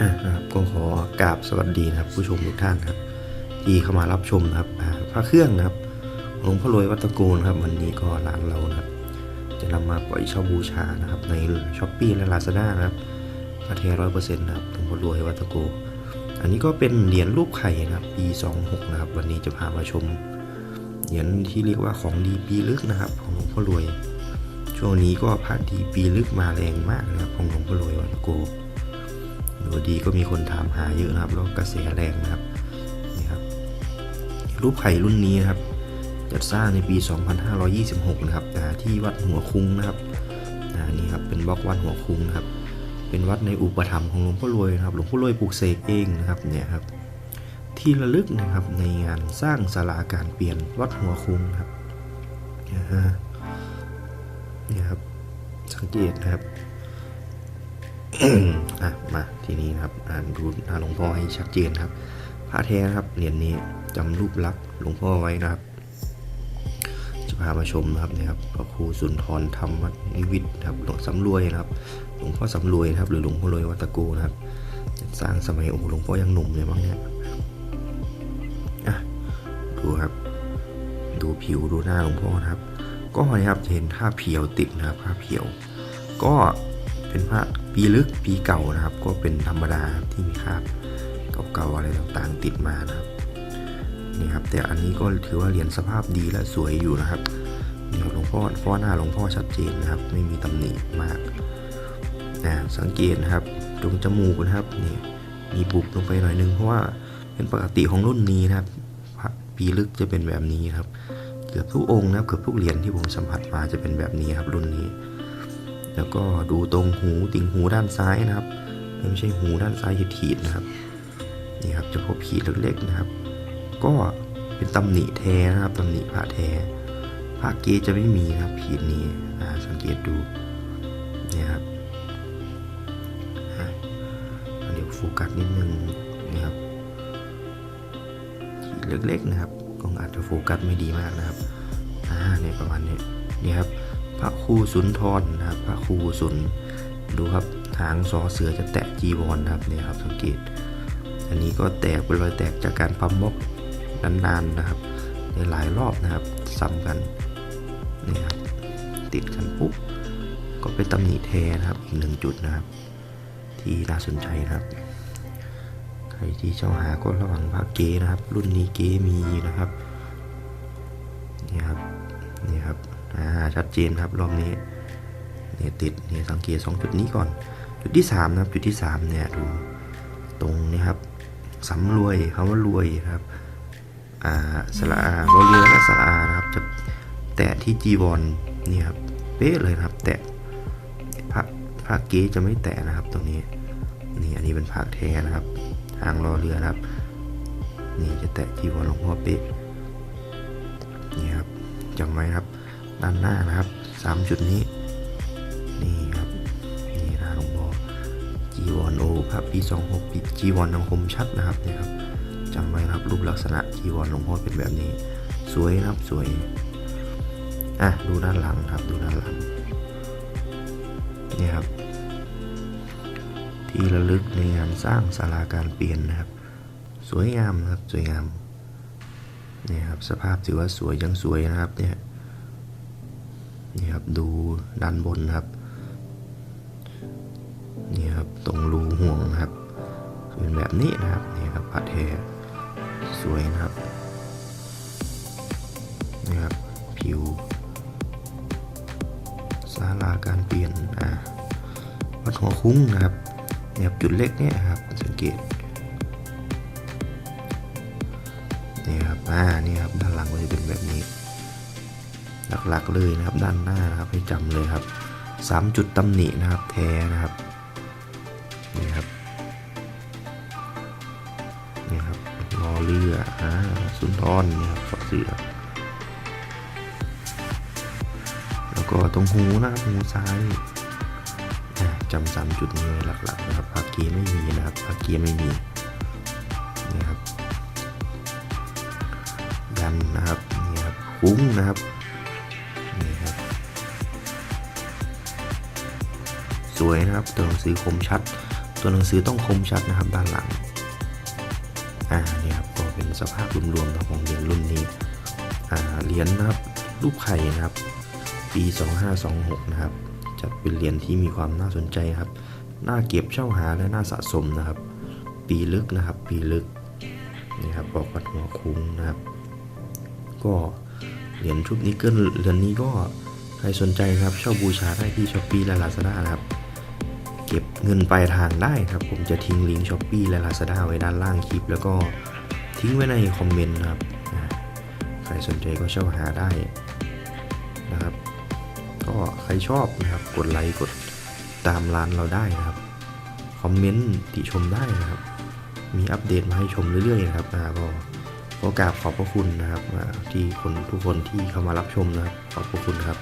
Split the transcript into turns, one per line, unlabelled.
อะนะครับก็ขอกราบสวัสดีนะครับ ผู้ชมทุกท่านครับ ที่เข้ามารับชมนะครับพระเครื่องนะครับหลวงพ่อรวยวัดตะโกนครับ วันนี้ก็ร้านเรานะครับ จะนำมาปล่อยเช่าบูชานะครับ ในช้อปปี้และลาซาด้านะครับพระเทร้อยเปอร์เซ็นต์นะครับหลวงพ่อรวยวัดตะโกอันนี้ก็เป็นเหรียญรูปไข่นะครับปี26นะครับ วันนี้จะพามาชมเหรียญที่เรียกว่าของดีปีลึกนะครับ ของหลวงพ่อรวย ช่วงนี้ก็พระดีปีลึกมาแรงมากนะครับ ของหลวงพ่อรวยวัดตะ โกดูดีก็มีคนถามหาเยอะนะครับ แล้วกระแสแรงนะครับนี่ครับ รูปไข่รุ่นนี้นะครับ จัดสร้างในปี 2526 นะครับที่วัดหัวคุ้งนะครับนี่ครับเป็นบล็อกวัดหัวคุ้งนะครับ เป็นวัดในอุปถัมภ์ของหลวงพ่อรวยนะครับ หลวงพ่อรวยปลูกเสกเองนะครับเนี่ยครับ ที่ระลึกนะครับในงานสร้างศาลาการเปลี่ยนวัดหัวคุ้งครับอ่าฮะนี่ครับสังเกตนะครับ อะมาทีนี้นะครับอ่านดูหน้าหลวงพ่อให้ชัดเจนครับพระแท้นะครับเหรียญนี้จำรูปลักษณ์หลวงพ่อไว้นะครับ จะพามาชมนะครับนี่ยครับพระครูสุนทรธรรมนิวิทย์ครับหลวงสำรวยนะครับ หลวงพ่อสำรวยนะครับ หรือหลวงพ่อรวยวัดตะโกนะครับ สร้างสมัยโอ้หหลวงพ่อยังหนุ่มเลยมั้งเนี่ยอะดูครับ ดูผิวดูหน้าหลวงพ่อนะครับ ก็นะครับเห็นผ้าเพียวติดนะครับผ้าเพียว ก็ เป็นผ้าปีลึกปีเก่านะครับ ก็เป็นธรรมดาที่มีคราบเก่าๆอะไรต่างๆติดมานะครับนี่ครับแต่อันนี้ก็ถือว่าเหรียญสภาพดีและสวยอยู่นะครับนี่ครับหลวงพ่อฟ้อหน้าหลวงพ่อชัดเจนนะครับ ไม่มีตำหนิมากนะสังเกตนะครับตรงจมูกนะครับนี่มีบุบลงไปหน่อยนึงเพราะว่าเป็นปกติของรุ่นนี้นะครับพระปีลึกจะเป็นแบบนี้ครับ เกือบทุกองค์นะครับเกือบทุกเหรียญที่ผมสัมผัสมาจะเป็นแบบนี้ครับรุ่นนี้ แล้วก็ดูตรงหูติ่งหูด้านซ้ายนะครับ ไม่ใช่หูด้านซ้ายหีดๆนะครับ นี่ครับจะพบขีดเล็กๆนะครับ ก็เป็นตำหนิแท้นะครับตำหนิผ้าแท้ผ้าเกจะไม่มีนะครับขีดนี้สังเกตดูนี่ครับเดี๋ยวโฟกัสนิดนึงนี่ครับขีดเล็กๆนะครับกล้องอาจจะโฟกัสไม่ดีมากนะครับอ่าเนี่ยประมาณนี้นี่ครับ ระครูสุนทรนะครับ พระครูสุนดูครับทางซอเสือจะแตะจีวรนะครับเนี่ยครับสังเกต อันนี้ก็แตกเป็นรอยแตกจากการปั๊มบล็อกนานๆนะครับในหลายรอบนะครับซ้ำกันนี่ครับติดกันปุ๊บก็เป็นตำหนิแท้นะครับอีกหนึ่งจุดนะครับ ที่น่าสนใจนะครับใครที่เจ้าหาก็ระวังพระเกนะครับ รุ่นนี้เกมีนะครับนี่ครับนี่ครับ อ่าชัดเจนครับรอบนี้เนี่ยติดเนี่ยสังเกตสองจุดนี้ก่อน จุดที่สามนะครับจุดที่สามเนี่ยดูตรงนี้ครับสำรวยคำว่ารวยครับอ่าสระอารอเรือและสระอานะครับจะแตะที่จีวรนี่ครับเป๊ะเลยครับ แตะพระพระเก๊จะไม่แตะนะครับตรงนี้นี่อันนี้เป็นพระแท้นะครับทางรอเรือนะครับ นี่จะแตะจีวรหลวงพ่อเป๊ะนี่ครับจำไว้ครับ ด้านหน้านะครับสามจุดนี้ นี่ครับ นี่นะหลวงพ่อจีวรโอพระปีสองหกปีจีวรยังคมชัดนะครับเนี่ยครับจำไว้ครับรูปลักษณะจีวรหลวงพ่อเป็นแบบนี้ สวยนะครับสวย อะดูด้านหลังครับดูด้านหลังนี่ครับ ที่ระลึกในงานสร้างศาลาการเปลี่ยนนะครับ สวยงามนะครับสวยงามนี่ครับสภาพถือว่าสวยยังสวยนะครับเนี่ย นี่ครับดูด้านบนครับนี่ครับตรงรูห่วงนะครับเป็นแบบนี้นะครับนี่ครับพระเทสวยนะครับนี่ครับผิวศาลาการเปลี่ยนอ่าวัดหัวคุ้งนะครับเนี่ยครับจุดเล็กเนี่ยครับสังเกตนี่ครับอ่านี่ครับด้านหลังก็จะเป็นแบบนี้ หลักๆเลยนะครับด้านหน้านะครับให้จำเลยครับสามจุดตำหนินะครับแท้นะครับนี่ครับนี่ครับรอเรืออ่าสุนทรนี่ครับฝักเสือแล้วก็ตรงหูนะครับหูซ้ายจำสามจุดนี้หลักๆนะครับภาเกียไม่มีนะครับภาเกียไม่มีนี่ครับยันนะครับนี่ครับคุ้งนะครับ สวยนะครับตัวหนังสือคมชัด ตัวหนังสือต้องคมชัดนะครับด้านหลังอ่าเนี่ยครับก็เป็นสภาพรวมๆนะของเหรียญรุ่นนี้อ่าเหรียญนะครับรูปไข่นะครับปี 2526 นะครับจัดเป็นเหรียญที่มีความน่าสนใจครับน่าเก็บเช่าหาและน่าสะสมนะครับ ปีลึกนะครับ ปีลึกนี่ครับบอกวัดหัวคุ้งนะครับ ก็เหรียญชุดนี้เกินเหรียญนี้ก็ใครสนใจครับเช่าบูชาได้ที่ช้อปปี้และลาซาด้านะครับ ก็บเงินปลายทางได้ครับ ผมจะทิ้งลิงก์ช้อปปี้และลาซาด้าไว้ด้านล่างคลิป แล้วก็ทิ้งไว้ในคอมเมนต์นะครับ ใครสนใจก็เช่าหาได้นะครับ ก็ใครชอบนะครับ กดไลค์กดตามร้านเราได้นะครับ คอมเมนต์ติชมได้นะครับ มีอัปเดตมาให้ชมเรื่อยๆนะครับก็ก็กราบขอบพระคุณนะครับที่คนทุกคนที่เข้ามารับชมนะครับ ขอบพระคุณครับ